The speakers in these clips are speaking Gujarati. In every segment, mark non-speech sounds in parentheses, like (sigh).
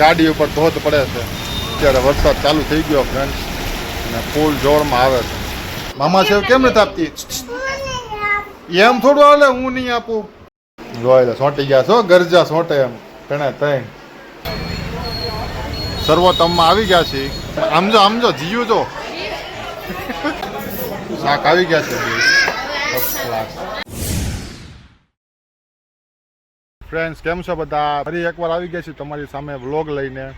ગાડી ઉપર ધોધ પડે છે. અત્યારે વરસાદ ચાલુ થઈ ગયો ફ્રેન્ડ્સ અને ફૂલ જોરમાં આવે છે. મામા સેવ કેમ નથી આપતી? એમ થોડું હાલે, હું નહીં આપું. જોઈ સોંટી ગયા છો ગરજા સોંટે એમ. તેને તૈણ સર્વોત્તમમાં આવી ગયા છે આમજો આમજો, જીયું જો શાક આવી ગયા છે ફર્સ્ટ ક્લાસ ફ્રેન્ડ્સ કેમ છો બધા? ફરી એકવાર આવી ગયા છીએ તમારી સામે વ્લોગ લઈને.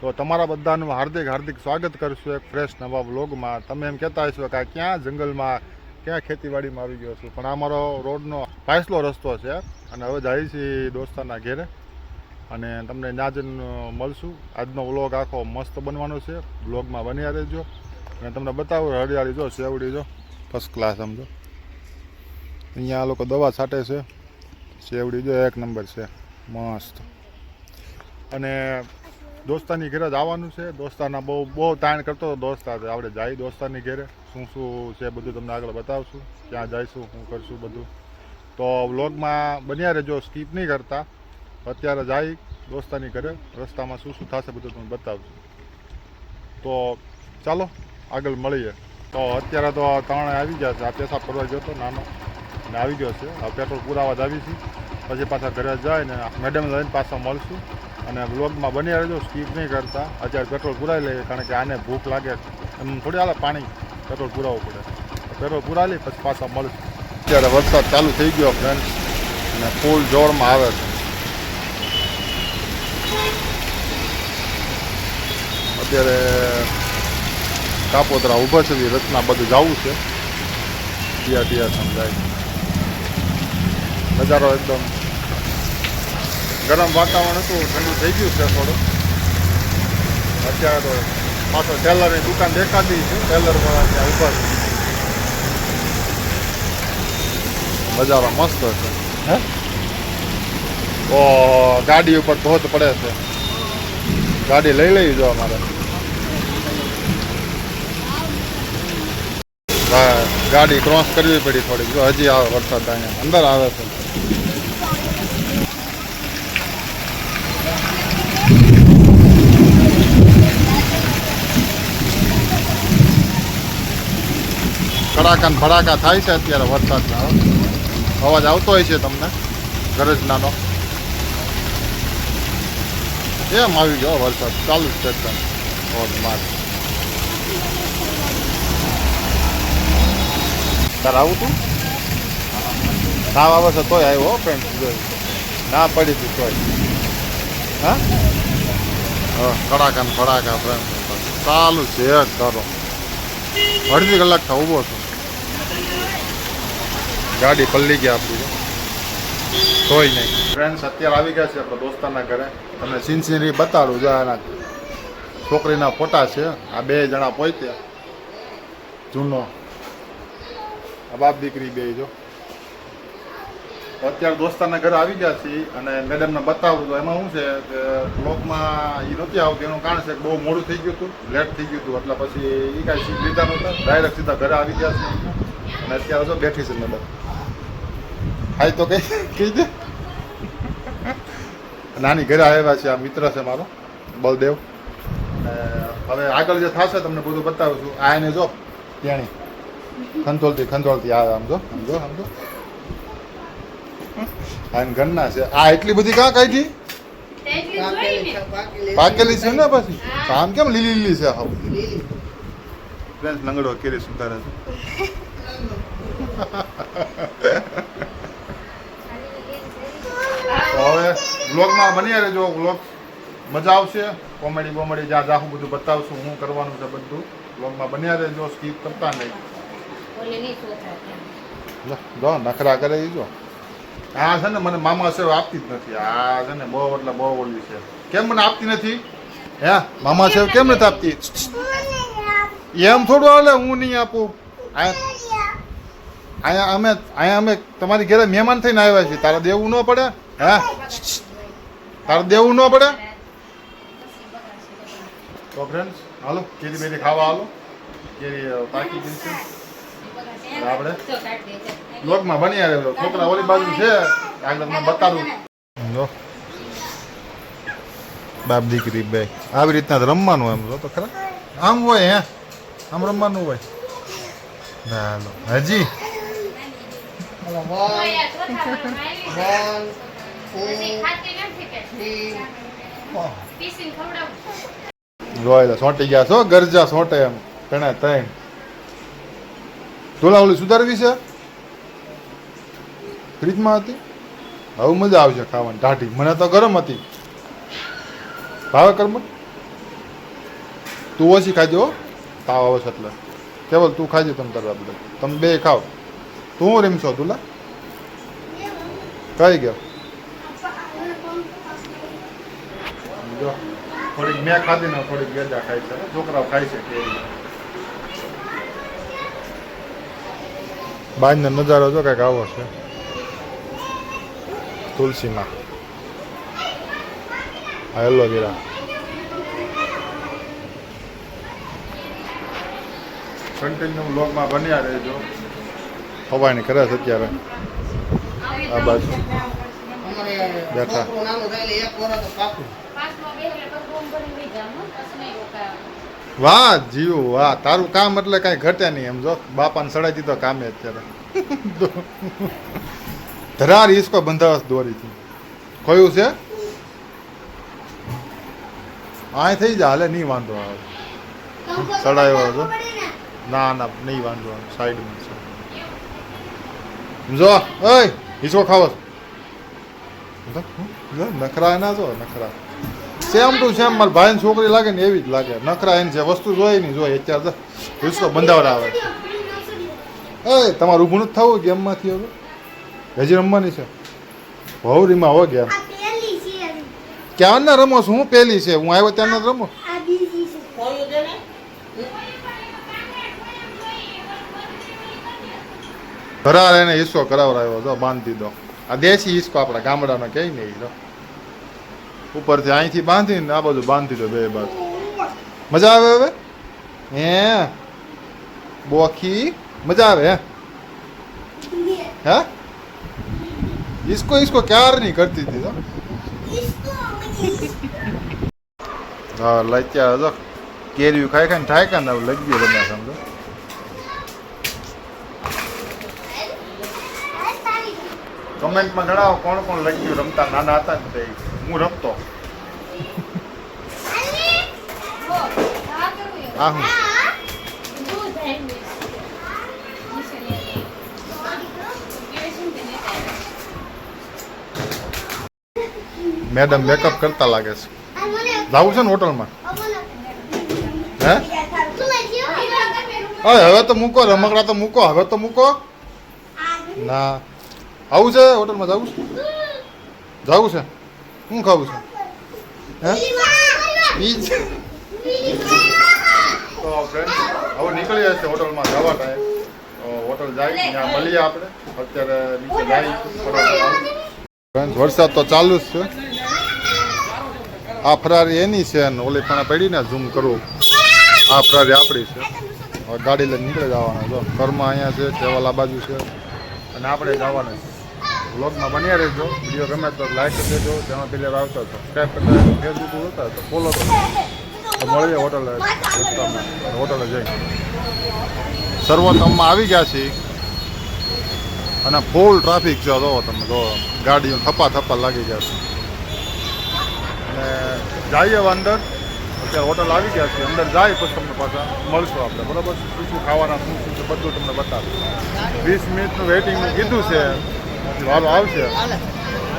તો તમારા બધાનું હાર્દિક હાર્દિક સ્વાગત કરશું એક ફ્રેશ નવા વ્લોગમાં. તમે એમ કહેતા હશો કે ક્યાં જંગલમાં, ક્યાં ખેતીવાડીમાં આવી ગયો છું? પણ આ મારો રોડનો પાછલો રસ્તો છે. અને હવે જાય છીએ દોસ્તાના ઘેરે. અને તમને નાજન મળશું. આજનો વ્લોગ આખો મસ્ત બનવાનો છે. વ્લોગમાં બન્યા રહેજો. અને તમને બતાવું, હરિયાળી જો સેવડી જો. ફર્સ્ટ ક્લાસ સમજો. અહીંયા આ લોકો દવા છાંટે છે. સેવડી જો એક નંબર છે. મસ્ત. અને દોસ્તાની ઘરે જ આવવાનું છે. દોસ્તાના બહુ બહુ તાણ કરતો દોસ્તા આપણે જાય દોસ્તાની ઘરે. શું શું છે બધું તમને આગળ બતાવશું. ક્યાં જઈશું, શું કરશું બધું. તો વ્લોગમાં બન્યા રહેજો, સ્કીપ નહીં કરતા. અત્યારે જાય દોસ્તાની ઘરે. રસ્તામાં શું શું થશે બધું તમને બતાવશું. તો ચાલો, આગળ મળીએ. તો અત્યારે તો ત્રણ આવી ગયા છે. આ પેસા ફરવા ગયો હતો નાનો. ને આવી ગયો છે. હવે પેટ્રોલ પુરાવા જ આવી છે પછી પાછા ઘરે જાય ને મેડમ લઈને પાછા મળશું. અને બ્લોગમાં બની રહેજો સ્કીપ નહીં કરતા. અત્યારે પેટ્રોલ પુરાવી લઈએ, કારણ કે આને ભૂખ લાગે. એમ થોડી હાલે પાણી, પેટ્રોલ પુરાવવું પડે. પેટ્રોલ પુરાવી લઈ પછી પાછા મળશું. અત્યારે વરસાદ ચાલુ થઈ ગયો ફ્રેન્ડ્સ અને ફૂલ જોરમાં આવે છે. અત્યારે કાપોતરા ઊભા છે રચના બધું જવું છે. ટીયા ટીયા સમજાય. નજારો એકદમ ગરમ વાતાવરણ હતું ઠંડુ થઈ ગયું છે થોડું અત્યારે તો પાછો ટેલરની દુકાન દેખાતી છે ટેલરવાળા ત્યાં ઉપર નજારો મસ્ત છે. હે? ઓ ગાડી ઉપર ધોધ પડે છે. ગાડી લઈ લઈ જો અમારે. ગાડી ક્રોસ કરવી પડી થોડીક. જો હજી આવે વરસાદ અહીંયા અંદર આવે છે. કડાકા ભડાકા થાય છે અત્યારે વરસાદના અવાજ આવતો હોય છે તમને? ગરજનાનો. એમ આવી ગયો વરસાદ? ચાલુ જ છે મારે તારે આવું તું? ના આવે છે તોય આવ્યો ફ્રેન્ડ જોઈ. ના પડી હતી તોય. હા? કડાકા ને ફડાકા ફ્રેન્ડ ચાલુ છે કરો અડધી કલાક થા ઊભો છું. ગાડી પલ્લી ગયા આપણી કોઈ નહીં. ફ્રેન્ડ્સ અત્યારે આવી ગયા છે આપણા દોસ્તાના ઘરે. તમને સિનસિનરી બતાડું જો એના છોકરીના ફોટા છે. આ બે જણા પહોંચ્યા જૂનો બાપ દીકરી બે જો. અત્યારે દોસ્તારના ઘરે આવી ગયા છીએ અને મેડમને બતાવું તો એમાં શું છે કે બ્લોકમાં એ નથી આવતી, એનું કારણ છે બહુ મોડું થઈ ગયું હતું લેટ થઈ ગયું હતું, એટલે પછી એ કાંઈ સીટ લીધા નહોતા. ડાયરેક્ટ સીધા ઘરે આવી ગયા છે અને અત્યારે જો બેઠી છે મેડમ હાય તો કઈ કહી દે. નાની ઘરે આવ્યા છે, આ મિત્ર છે મારો, બલદેવ. હવે આગળ જે થશે તમને બધું બતાવું છું. આ એને જો ત્યાંની ખંતોલથી ખંતોલથી આવે આમ જો આમ જો આમ જો. આ ઘરના છે. આ એટલી બધી કાં કાઢી? પાકેલી છે ને પછી? આમ કેમ લીલી લીલી છે હાવ ફ્રેન્ડ લંગડો કેરી સુધારે છે. હવે બ્લોગમાં બની રહેજો. વ્લોગ મજા આવશે. કોમેડી બોમેડી જ્યાં આખું બધું બતાવશું, હું કરવાનું છે બધું. વ્લોગમાં બન્યા રહેજો. સ્કીપ કરતા નહીં. જો, નખરા કરે ઈ જો છે ને મને મામા સેવ આપતી જ નથી. આ છે ને બહુ એટલે બહુ ઓલી છે. કેમ મને આપતી નથી? હે મામા સેવ કેમ નથી આપતી? એમ થોડું આવે હું નહીં આપું. અહીંયા અમે અહીંયા અમે તમારી ઘરે મહેમાન થઈને આવ્યા છીએ. તારે દેવું ન પડે? હે? તારે દેવું ન પડે? તો ફ્રેન્ડ્સ હાલો કેરી બેરી ખાવા હાલો. કેરી પાકી ગઈ છે. આપણે બ્લોગમાં બની આવે છોકરા ઓલી બાજુ છે આગળ તમને બતાડું. જો. બાપ દીકરી બે. આવી રીતના રમવાનું એમ જો તો ખરા. આમ હોય હે. આમ રમવાનું હોય. ચાલો હજી. લોય સોંટી ગયા છો ગરજા સોંટે એમ. ઘણા ત્રણ. તુલા ઓલી સુધારવી છે? ફ્રીજમાં હતી? હવે મજા આવશે ખાવાની. ટાઢી મને તો ગરમ હતી. ભાવે કર્મ તું ઓછી ખાજો. તાવ આવે છે એટલે. કેવલ તું ખાજે તમે તારા બધા તમે બે ખાઓ તું રેમ છો તુલા કઈ ગયો. થોડીક મેં ખાધી ને, થોડીક ગેજા ખાય છે. છોકરાઓ ખાય છે કેરી. બહારનો નજારો જો કંઈક આવો છે. તુલસીમાં. આ એલોવેરા કન્ટિન્યુ બ્લોગમાં બન્યા રહેજો. હવાની કરે છે અત્યારે. આ બાજુ. બેઠા. વાહ, જીવ, વાહ. તારું કામ એટલે કાંઈ ઘટે નહીં એમ, જો. બાપાને સડાઈ દીધો કામે અત્યારે. ધરાર ઈસકો બંધાવસ દોરીથી. કયું છે? આ થઈ જા, હાલે, નહીં વાંધો આવે. સડાયો હતો ના ના, નહીં વાંધો આવે. સાઈડમાં જો, ઓય હિસકો ખાવો. નખરા ના જો નખરા. સેમ ટુ સેમ મારા ભાઈ છોકરી લાગે ને એવી જ લાગે. નખરા એને છે વસ્તુ જોઈએ નહીં જોઈએ અત્યારે હિસ્સો બંધાવર આવે. એ, તમારું ઊભું નથી થવું ગેમમાંથી હવે? હજી રમવાની છે? ભવરીમાં હો ગેમ ક્યાં ના રમો છું? હું પહેલી છે? હું આવ્યો ત્યાં જ રમો? ને? ઘરાર એને હિસ્સો કરાવડાવ્યો. જો, બાંધી દો આ દેશી હિસ્કો આપણા ગામડાનો કહે ને એ ઉપરથી અહીંથી બાંધીને આ બાજુ બાંધી દો બે બાજુ. મજા આવે હવે? હે? બોખી? મજા આવે, હે? હે? ઈસકો ક્યાર નહીં કરતી હતી તો હા લચ્યા જો. કેરીયું ખાઈ ખાઈને થાય કાને હવે લઈ ગયું તમે સમજો. કમેન્ટમાં જણાવો કોણ કોણ લઈ રમતા નાના હતા ને તે. હું રમતો આ હું મેડમ મેકઅપ કરતા લાગે છે. જવું છે ને હોટલમાં? હે? અરે, હવે તો મૂકો, રમકડા તો મૂકો, હવે તો મૂકો. ના. આવું છે હોટલમાં, જવું છે? જવું છે? શું ખાવું છે? હે? પીઝ તો ફ્રેન્ડ હવે નીકળી જશે હોટલમાં જવા ટાઈમ તો હોટલ જાય ત્યાં મળીએ આપણે. અત્યારે નીચે જાય. ફ્રેન્ડ વરસાદ તો ચાલુ જ છે. આ ફરારી એની છે અને ઓલી પણ પડીને ઝૂમ કરું. આ ફરારી આપણી છે. ગાડી લઈને નીકળી જવાના. જો ઘરમાં અહીંયા છે કેવલ બાજુ છે. અને આપણે જવાના છે. વ્લોગમાં બન્યા રહેજો. વીડિયો ગમે તો લાઈક દેજો જેમાં પહેલા આવતા સબસ્ક્રાઈબ કરતા ફેસબુક જોતા તો ફોલો કરો તો મળીએ હોટલ હોટલે જઈ સર્વોત્તમમાં આવી ગયા છીએ. અને ફૂલ ટ્રાફિક છે. જો તમે જો ગાડીઓ થપ્પા થપ્પા લાગી ગયા છે. અને જઈએ અંદર. અત્યારે હોટલ આવી ગયા છે અંદર જાય પછી તમને પાછા મળશું આપણે. બરાબર? શું શું ખાવાના, શું શું છે બધું તમને બતાવું વીસ મિનિટનું વેઇટિંગનું કીધું છે. વારો આવશે?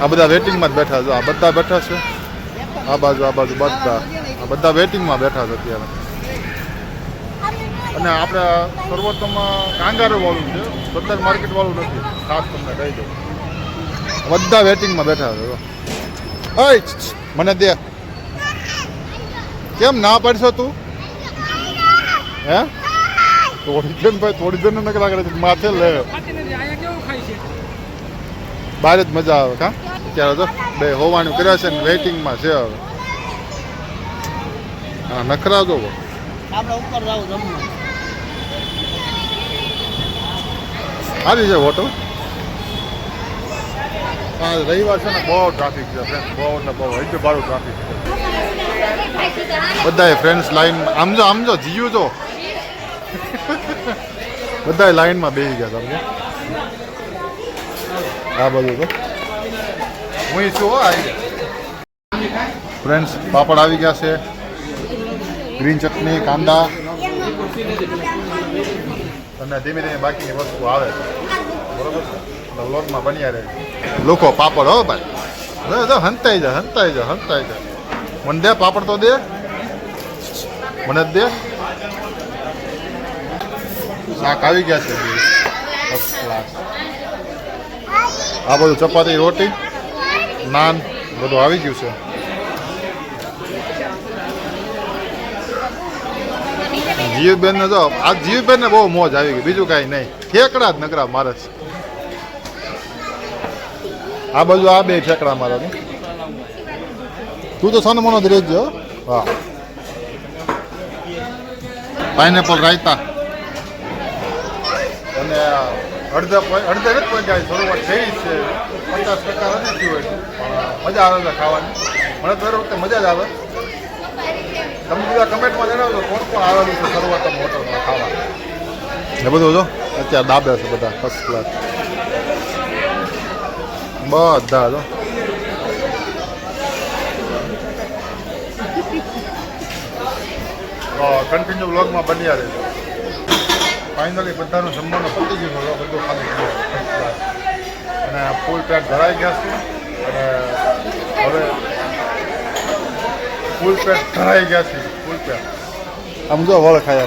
આ બધા વેટિંગમાં જ બેઠા છે. આ બધા બેઠા છે? આ બાજુ આ બાજુ બધા. આ બધા વેટિંગમાં બેઠા છે અત્યારે. અને આપણે સર્વોત્તમમાં કાંગારો વાળું છે. બધા માર્કેટ વાળું નથી. ખાસ તમને કહી દઉં. બધા વેટિંગમાં બેઠા છે. ઓય મને દે. કેમ ના પાડશો તું? હે? થોડી દેન ભાઈ થોડી દેન નકર લાગે માથે લે. બહાર જ મજા આવે કા? અત્યારે તો બે હોવાનું કર્યા છે ને વેઇટિંગમાં છે હવે. હા નખરા જોવો આપણે ઉપર જવું જમવું. સારી છે હોટલ? હા રવિવાર છે ને બહુ ટ્રાફિક છે ફ્રેન્ડ બહુ ને બહુ હજુ ભાડું ટ્રાફિક છે. બધાય ફ્રેન્ડ્સ લાઈન આમ જો આમ જો જીયું જો. (laughs) બધાય લાઈનમાં બેસી ગયા તમને આ બધું તો. હું છું હો આવી ફ્રેન્ડ્સ પાપડ આવી ગયા છે. ગ્રીન ચટણી કાંદા. અને ધીમે ધીમે બાકીની વસ્તુ આવે. છે? બરોબર લોટમાં બન્યા રહે. લોકો પાપડ હો ભાઈ. જો હંતાઈ જા હંતાઈ જા હંતાઈ જા. મને દે પાપડ તો દે. મને દે. શાક આવી ગયા છે. આ બધું ચપાતી, રોટી, નાન, બધું આવી ગયું છે. જીવબેન ને જો આ જીવબેન ને બહુ મોજ આવી ગઈ, બીજું કાંઈ નહીં. ઠેકડા જ નકરા મારે આ બાજુ આ બે ઠેકડા મારે તું તો સાનો જ રહેજો. હા. પાઇનેપલ રાયતા. અને અડધા અડધા નથી પહોંચ્યા શરૂઆત થઈ જ છે. પચાસ ટકા નથી થયું. પણ મજા આવે છે ખાવાની. મને દર વખતે મજા જ આવે. તમે બધા કમેન્ટમાં જણાવજો કોણ કોણ આવેલું છે શરૂઆતમાં હોટલમાં ખાવા એ બધું જો અત્યારે ડાબ્યા છે બધા ફર્સ્ટ ક્લાસ બધા જો. કન્ટિન્યુ બ્લોગમાં બન્યા રહેજો. ફાઇનલી બધાનું જમવાનું પતી ગયો બધું ખાલી. અને ફૂલ પેટ ભરાઈ ગયા છે. અને હવે ફૂલ પેટ ભરાઈ ગયા છે. ફૂલ પેટ. આમ જો વળ ખાય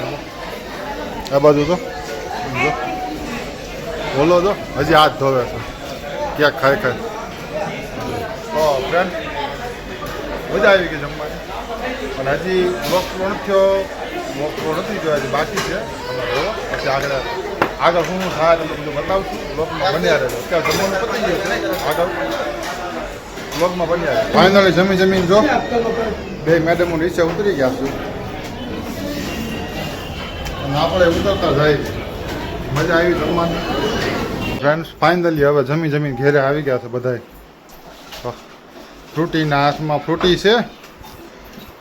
આ બાજુ તો. સમજો બોલો તો. હજી હાથ ધોવે છે. ક્યાંક ખાય ખાય. ફ્રેન્ડ મજા આવી ગઈ જમવાની. અને હજી બ્લોક પૂરો થયો. બ્લોક પૂરો નથી થયો હજી બાકી છે. આગળ આગળ શું શું થાય તમને બધું છું. બ્લોકમાં બન્યા રહેજો. અત્યારે જમવાનું પતી ગયું છે. આગળ બ્લોકમાં બન્યા રહે ફાઇનલી જમી જમીન જો. બે મેડમો નીચે ઉતરી ગયા છું. અને આપણે ઉતરતા જાય. મજા આવી જમવાની. ફ્રેન્ડ્સ ફાઇનલી હવે જમી જમીન ઘેરે આવી ગયા છે બધાય. ફ્રૂટીના હાથમાં ફ્રૂટી છે.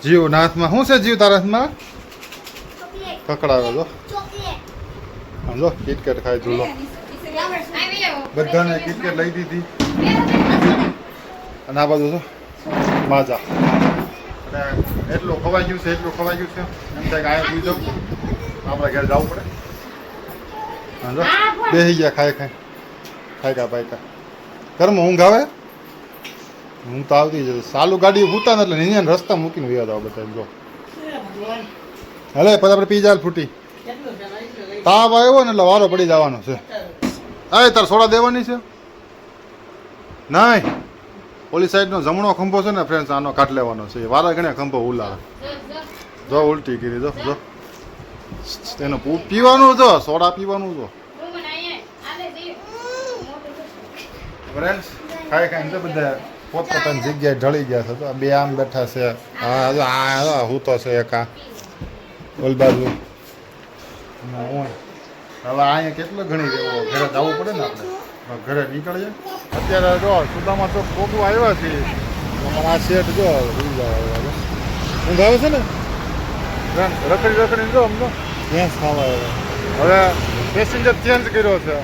જીવના હાથમાં. શું છે જીવ તારા હાથમાં? કકડાવે જો. જો કિટકેટ ખાય ઝૂલો બધાને કિટકેટ લઈ દીધી. અને આ બાજુ જો, માજા. એટલું ખવાઈ ગયું છે, એટલું ખવાઈ ગયું છે. એમ થાય કે અહીંયા પૂછો આપણે ઘેર જવું પડે. બેસી ગયા ખાય ખાય ખાય કા ભાઈ કા ઘરમાં ઊંઘ આવે? હું તો આવતી જ સાલું ગાડી ને એટલે રસ્તા મૂકીને વ્યા જાવ બધા જો. હલે, પછી આપણે પીઝા ફૂટી. તાવ આવ્યો ને એટલે વારો પડી જવાનો છે અરે તાર સોડા દેવાની છે નહીં ઓલી સાઈડનો જમણો ખંભો છે ને ફ્રેન્ડ્સ આનો કાટ લેવાનો છે વારા ગણે ખંભો ઉલાવે જો ઉલટી કરી જો જો તેનો પીવાનું જો સોડા પીવાનું જો ફ્રેન્ડ્સ ખાઈ ખાઈને તો બધા પોતપોતાની જગ્યાએ ઢળી ગયા છે તો બે આમ બેઠા છે હા હું તો છે એક આ ઓલ બાજુ અને હું હવે અહીંયા કેટલો ઘણી રહેવો ઘરે જવું પડે ને આપણે? ઘરે નીકળીએ. અત્યારે જો, સુદામાં તો પોગું આવ્યા છે આ શેઠ જો ઊંઘ આવ્યા આવે છે ને? રખડી રખડી જો અમને ભેંસ ખાવા આવ્યા હવે પેસેન્જર ચેન્જ કર્યો છે.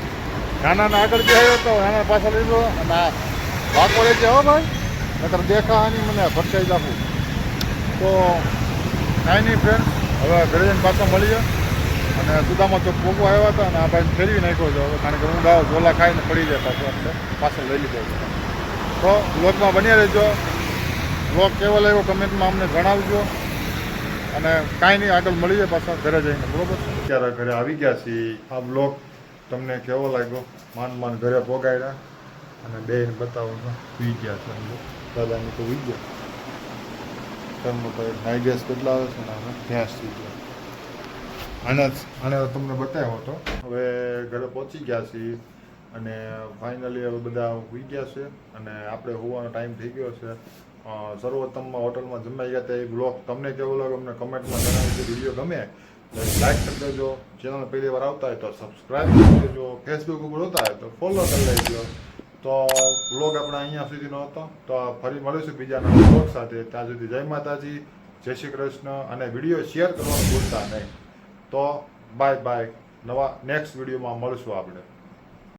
નાના આગળ બેહાયો તો નાના પાછળ લીધો અને આ વાકોડે છે હો ભાઈ. નકર દેખાવાની મને ભટકાઈ જાખું તો કાંઈ નહીં ફ્રેન્ડ હવે ઘરે પાછા મળીએ. અને સુદામાં ચોક પોગો આવ્યા હતા અને આ ભાઈને ફેરવી નાખ્યો છે હવે, કારણ કે હું આવે ઝોલા ખાઈને પડી જાય પાછો પાછળ લઈ લીધો છે. તો બ્લોગમાં બન્યા રહેજો. બ્લોગ કેવો લાગ્યો કમેન્ટમાં અમને જણાવજો. અને કાંઈ નહીં, આગળ મળી જાય પાછા ઘરે જઈને, બરોબર? અત્યારે ઘરે આવી ગયા છીએ. આ બ્લોગ તમને કેવો લાગ્યો? માન માન ઘરે પોગાડ્યા અને બેન બતાવો તો સુઈ ગયા છે. દાદાની તો ઉઈ ગયા. તમને તો નાઈ ગેસ બદલાવે છે ને ભેંસ થઈ ગયા. આને આને તમને બતાવ્યો હતો. હવે ઘરે પહોંચી ગયા છીએ અને ફાઇનલી હવે બધા સુઈ ગયા છે અને આપણે હોવાનો ટાઈમ થઈ ગયો છે. સર્વોત્તમમાં હોટલમાં જમાઈ ગયા હતા. એ બ્લોગ તમને કેવો લાગ્યો અમને કમેન્ટમાં જણાવજો. વીડિયો ગમે લાઈક કરી દેજો. ચેનલ પહેલી વાર આવતા હોય તો સબસ્ક્રાઈબ કરી દેજો. ફેસબુક ઉપર હોતા હોય તો ફોલો કરી લેજો. તો બ્લોગ આપણે અહીંયા સુધીનો હતો તો ફરી મળીશું બીજા નવા બ્લોગ સાથે. ત્યાં સુધી જય માતાજી, જય શ્રી કૃષ્ણ અને વીડિયો શેર કરવાનું ભૂલતા નહીં. તો બાય બાય. નવા નેક્સ્ટ વિડીયોમાં મળશું આપણે.